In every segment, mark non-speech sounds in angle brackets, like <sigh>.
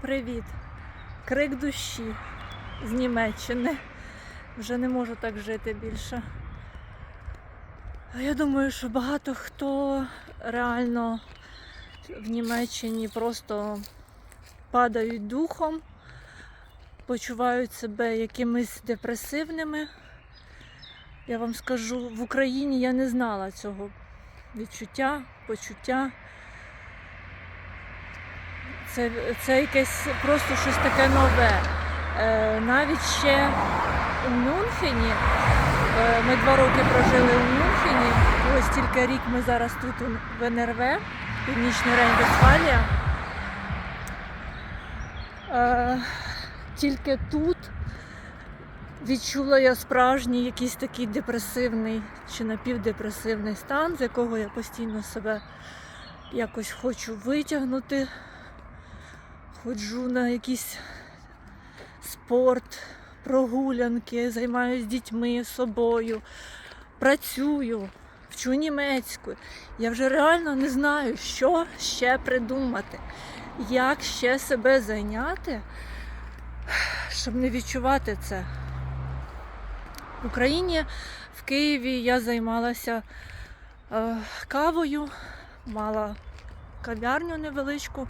Привіт! Крик душі з Німеччини. Вже не можу так жити більше. Я думаю, що багато хто реально в Німеччині просто падають духом, почувають себе якимись депресивними. Я вам скажу, в Україні я не знала цього відчуття, почуття. Це, це якесь просто щось таке нове. Е, навіть ще у Мюнхені, е, ми два роки прожили у Мюнхені, ось тільки рік ми зараз тут в НРВ, Північний Рейн-Вестфалія. Е, тільки тут відчула я справжній якийсь такий депресивний чи напівдепресивний стан, з якого я постійно себе якось хочу витягнути. Ходжу на якийсь спорт, прогулянки, займаюся дітьми, собою, працюю, вчу німецьку. Я вже реально не знаю, що ще придумати, як ще себе зайняти, щоб не відчувати це. В Україні, в Києві я займалася е, кавою, мала кав'ярню невеличку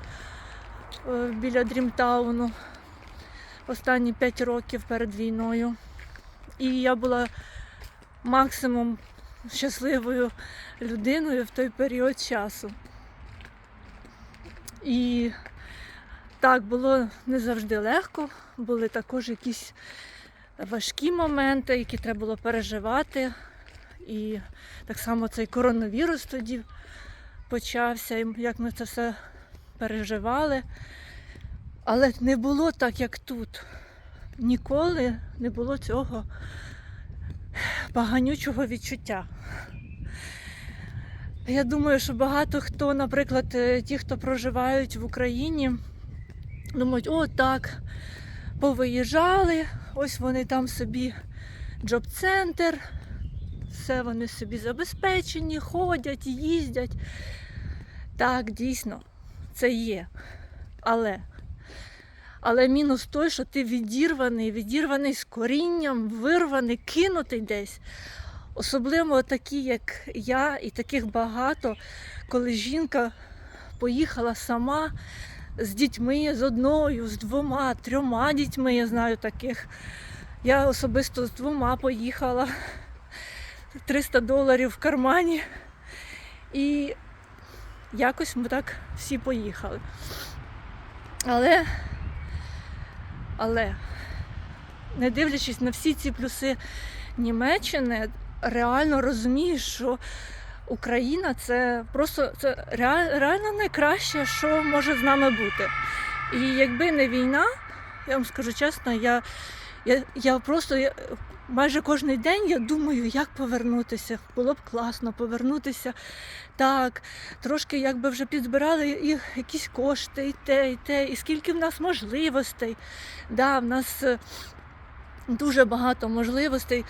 біля Дрімтауну останні 5 років перед війною. І я була максимум щасливою людиною в той період часу. І так, було не завжди легко, були також якісь важкі моменти, які треба було переживати. І так само цей коронавірус тоді почався, і як ми це все переживали. Але не було так, як тут. Ніколи не було цього поганючого відчуття. Я думаю, що багато хто, наприклад, е, ті, хто проживають в Україні, думають, о, так, повиїжджали, ось вони там собі джоб-центр, все вони собі забезпечені, ходять, їздять. Так, дійсно, це є. Але але мінус той, що ти відірваний, відірваний з корінням, вирваний, кинутий десь. Особливо такі, як я, і таких багато, коли жінка поїхала сама з дітьми, з одною, з двома, трьома дітьми, я знаю таких. Я особисто з двома поїхала. 300 доларів в кармані. І якось ми так всі поїхали. Але але не дивлячись на всі ці плюси Німеччини, реально розумієш, що Україна це просто це реально найкраще, що може з нами бути. І якби не війна, я вам скажу чесно, я, я, я просто я, майже кожен день я думаю, як повернутися. Було б класно повернутися так, трошки якби вже підзбирали і якісь кошти, і те, і те, і скільки в нас можливостей. Да, в нас е, дуже багато можливостей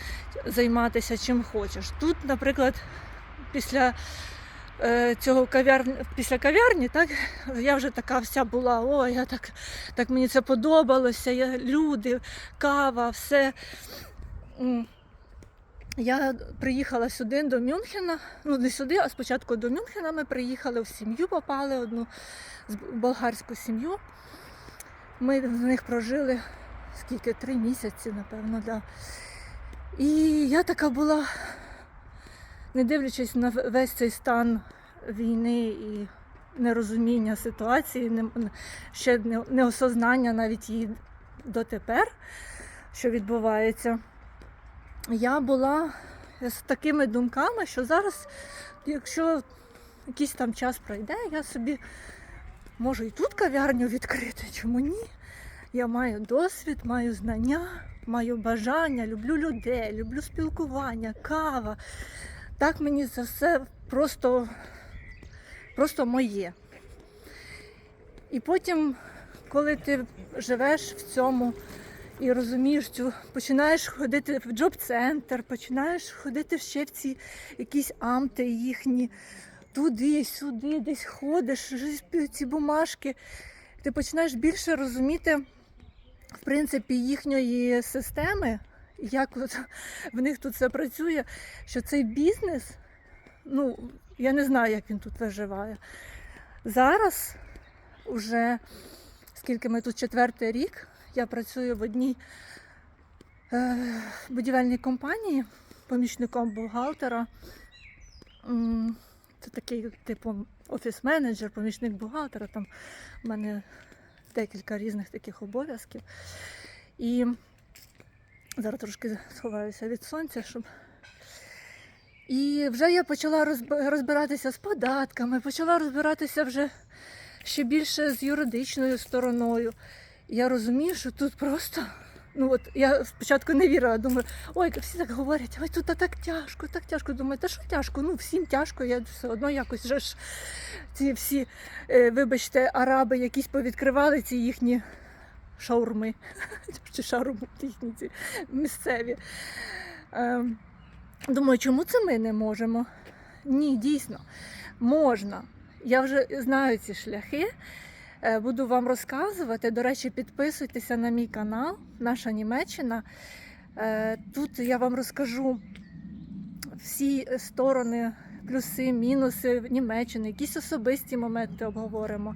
займатися чим хочеш. Тут, наприклад, після цього кав'ярні, після кав'ярні, так, я вже така вся була, о, я так, так мені це подобалося, я, люди, кава, все. Я приїхала сюди до Мюнхена. Ну, не сюди, а спочатку до Мюнхена ми приїхали в сім'ю, попали одну болгарську сім'ю. Ми в них прожили скільки? Три місяці, напевно, да. І я така була, не дивлячись на весь цей стан війни і нерозуміння ситуації, не, ще не, неосознання навіть її дотепер, що відбувається я була з такими думками, що зараз, якщо якийсь там час пройде, я собі можу і тут кав'ярню відкрити, чому ні? Я маю досвід, маю знання, маю бажання, люблю людей, люблю спілкування, кава. Так мені це все просто, просто моє. І потім, коли ти живеш в цьому і розумієш, цю починаєш ходити в джоб-центр, починаєш ходити ще в ці якісь амти їхні, туди, сюди, десь ходиш, ці бумажки. ти починаєш більше розуміти, в принципі, їхньої системи, як от в них тут все працює, що цей бізнес, ну, я не знаю, як він тут виживає. Зараз уже скільки ми тут четвертий рік, я працюю в одній е, будівельній компанії помічником бухгалтера. Це такий, типу, офіс-менеджер, помічник бухгалтера. Там в мене декілька різних таких обов'язків. І зараз трошки сховаюся від сонця, щоб. І вже я почала розбиратися з податками, почала розбиратися вже ще більше з юридичною стороною. Я розумію, що тут просто. Ну от я спочатку не вірила, думаю, ой, всі так говорять, ой, тут так тяжко, так тяжко. Думаю, та що тяжко? Ну всім тяжко, я все одно якось вже ж ці всі, е, вибачте, араби якісь повідкривали ці їхні шаурми <laughs> чи шаурми їхні ці місцеві. Ем, Думаю, чому це ми не можемо? Ні, дійсно, можна. Я вже знаю ці шляхи. Е, Буду вам розказувати. До речі, підписуйтеся на мій канал, наша Німеччина. Е, Тут я вам розкажу всі сторони, плюси, мінуси Німеччини, якісь особисті моменти обговоримо.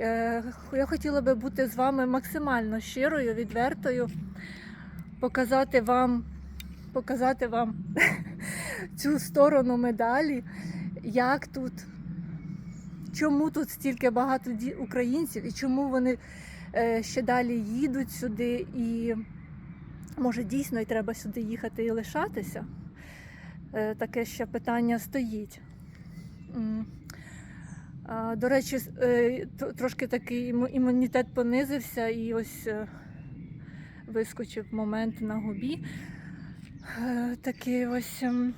Е, Я хотіла би бути з вами максимально щирою, відвертою, показати вам, показати вам <laughs> цю сторону медалі, як тут, чому тут стільки багато українців і чому вони е, ще далі їдуть сюди, і може дійсно і треба сюди їхати і лишатися. Е, Таке ще питання стоїть. До речі, е, трошки такий імунітет понизився і ось е, вискочив момент на губі. Е, Такий ось. ем,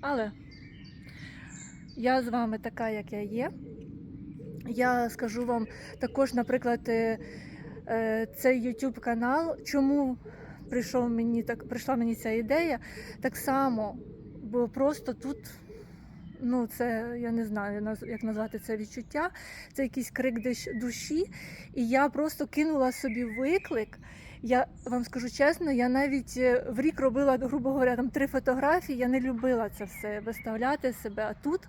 Але я з вами така, як я є. Я скажу вам також, наприклад, цей YouTube канал, чому прийшов мені так, прийшла мені ця ідея, так само, бо просто тут, ну це я не знаю, як назвати це відчуття, це якийсь крик душі. І я просто кинула собі виклик. Я вам скажу чесно, я навіть е, в рік робила, грубо говоря, там три фотографії. Я не любила це все виставляти себе. А тут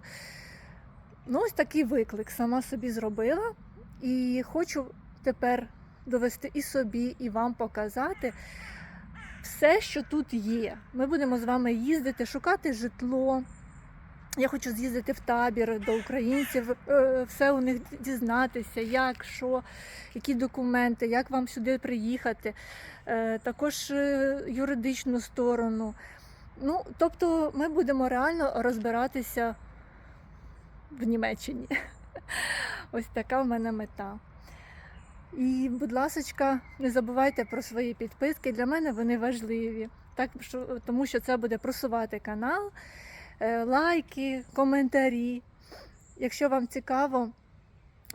ну, ось такий виклик сама собі зробила. І хочу тепер довести і собі, і вам показати все, що тут є. Ми будемо з вами їздити, шукати житло. Я хочу з'їздити в табір до українців, е, все у них дізнатися, як, що, які документи, як вам сюди приїхати, Е, також е, юридичну сторону. Ну, тобто ми будемо реально розбиратися в Німеччині. <laughs> Ось така в мене мета. І, будь ласка, не забувайте про свої підписки. Для мене вони важливі. Так, що, тому що це буде просувати канал, лайки, коментарі. Якщо вам цікаво,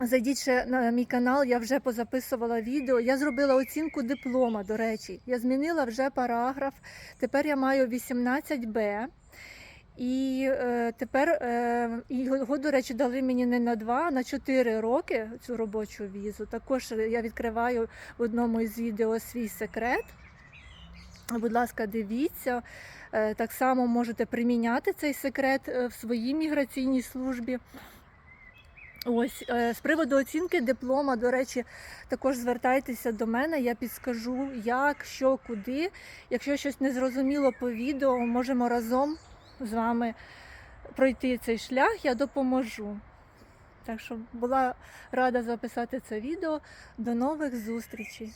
зайдіть ще на мій канал, я вже позаписувала відео. Я зробила оцінку диплома, до речі. Я змінила вже параграф. Тепер я маю 18Б. І е, тепер е, його, до речі, дали мені не на два, а на 4 роки цю робочу візу. Також я відкриваю в одному із відео свій секрет. Будь ласка, дивіться. Е, Так само можете приміняти цей секрет е, в своїй міграційній службі. Ось е, з приводу оцінки диплома, до речі, також звертайтеся до мене, я підскажу, як, що, куди. Якщо щось не зрозуміло по відео, можемо разом з вами пройти цей шлях, я допоможу. Так що була рада записати це відео. До нових зустрічей!